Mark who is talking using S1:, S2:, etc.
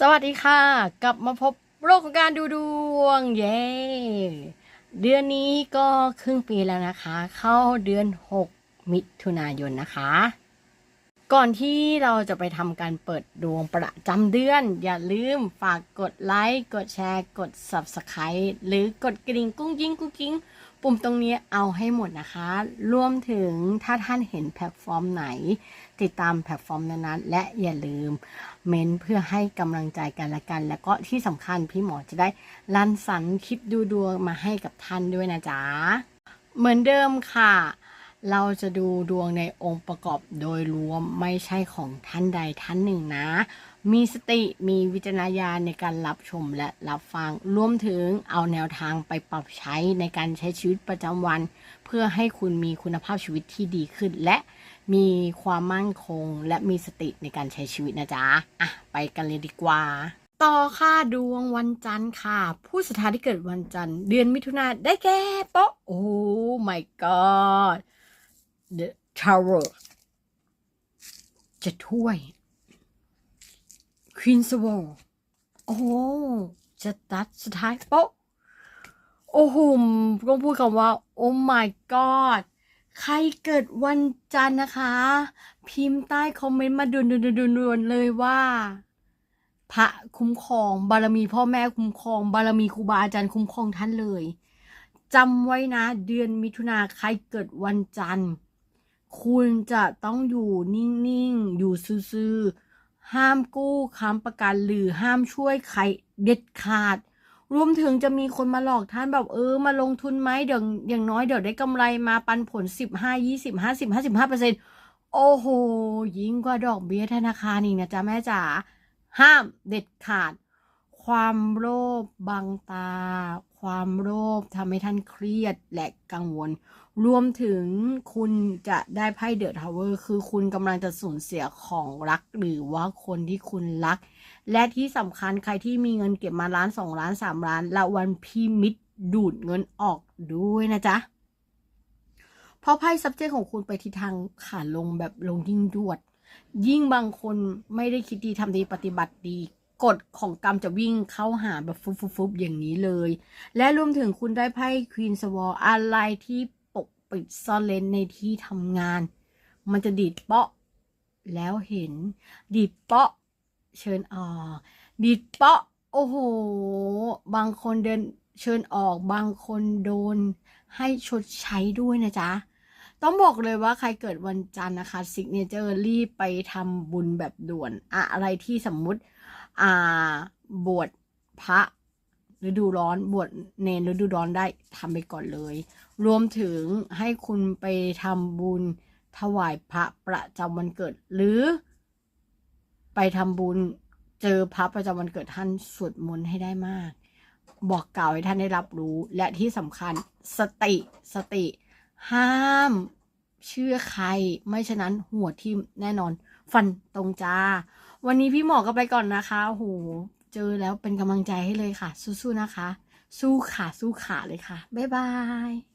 S1: สวัสดีค่ะ กลับมาพบโลกของการดูดวง เย้เดือนนี้ก็ครึ่งปีแล้วนะคะ เข้าเดือน 6 มิถุนายนนะคะ ก่อนที่เราจะไปทำการเปิดดวงประจำเดือน อย่าลืมฝากกดไลค์กดแชร์ กด Subscribe หรือกดกระดิ่งกุ้งกิ้งกุ้งกิ้งปุ่มตรงนี้เอาให้หมดนะคะ รวมถึงถ้าท่านเห็นแพลตฟอร์มไหน ติดตามแพลตฟอร์มนั้นๆและอย่าลืมเม้นเพื่อให้กำลังใจกันละกัน แล้วก็ที่สำคัญพี่หมอจะได้รันสรรคลิปดูดวงมาให้กับท่านด้วยนะจ๊ะเหมือนเดิมค่ะ เราจะดูดวงในองค์ประกอบโดยรวมไม่ใช่ของท่านใดท่านหนึ่งนะ มีสติมีวิจารณญาณในการรับชมและรับฟัง รวมถึงเอาแนวทางไปปรับใช้ในการใช้ชีวิตประจำวัน เพื่อให้คุณมีคุณภาพชีวิตที่ดีขึ้น และมีความมั่นคง และมีสติในการใช้ชีวิตนะจ๊ะอะไปกันเลยดีกว่าต่อค่ะดวงวันจันทร์ค่ะ ผู้สุดท้าที่เกิดวันจันทร์เดือนมิถุนาได้แก่โป๊ะโอ้ my god the tower จะถ้วย Queen s w a l โอ้จะตัดสุดท้ายโป๊ะโอ้โหต้องพูดคำว่า โอ้ my god ใครเกิดวันจันทร์นะคะ พิมพ์ใต้คอมเมนต์มาด่วนๆๆๆเลยว่า พระคุ้มครอง บารมีพ่อแม่คุ้มครอง บารมีครูบาอาจารย์คุ้มครองท่านเลยจำไว้นะ เดือนมิถุนาใครเกิดวันจันทร์ คุณจะต้องอยู่นิ่งๆ อยู่ซื่อๆ ห้ามกู้ค้ำประกันหรือห้ามช่วยใครเด็ดขาด รวมถึงจะมีคนมาหลอกท่านแบบเออมาลงทุนไหมเดี๋ยวอย่างน้อยเดี๋ยวได้กำไรมาปันผลสิบห้ายี่สิบห้าสิบห้าสิบห้าเปอร์เซ็นต์โอ้โห ยิ่งกว่าดอกเบี้ยธนาคารอีกนะจ๊ะแม่จ๋าห้ามเด็ดขาด ความโลภบังตา ความโลภทำให้ท่านเครียดและกังวล รวมถึงคุณจะได้ไพ่เดอะทาวเวอร์คือคุณกำลังจะสูญเสียของรักหรือว่าคนที่คุณรัก และที่สำคัญใครที่มีเงินเก็บมาล้านสองล้านสามล้านละวันพีมิดดูดเงินออกด้วยนะจ๊ะเพราะไพ่ subject ของคุณไปทิศทางขาลงแบบลงยิ่งยวด ยิ่งบางคนไม่ได้คิดดีทำดีปฏิบัติดี กฎของกรรมจะวิ่งเข้าหาแบบฟุบฟุบฟุบอย่างนี้เลย และรวมถึงคุณได้ไพ่ควีนสวออะไรที่ปกปิดซ่อนเลนในที่ทำงาน มันจะดีดเปาะ แล้วเห็น ดีดเปาะ เชิญออกดีดเปาะ โอ้โห บางคนเดินเชิญออกบางคนโดน ให้ชดใช้ด้วยนะจ๊ะต้องบอกเลยว่าใครเกิดวันจันทร์นะคะซิกเนเจอร์รีบไปทำบุญแบบด่วน อะอะไรที่สมมุติ อ่า บวชพระฤดูร้อนบวชเนรฤดูร้อนได้ทำไปก่อนเลย รวมถึงให้คุณไปทำบุญถวายพระประจำวันเกิด หรือ ไปทำบุญเจอพระประจำวันเกิดท่านสวดมนต์ให้ได้มาก บอกกล่าวให้ท่านได้รับรู้ และที่สำคัญสติสติ ห้ามเชื่อใคร ไม่ฉะนั้นหัวทิ่มแน่นอน ฟันตรงจ้า วันนี้พี่หมอก็ไปก่อนนะคะโอ้โหเจอแล้วเป็นกำลังใจให้เลยค่ะ สู้ๆนะคะ สู้ขาสู้ขาเลยค่ะ บ๊ายบาย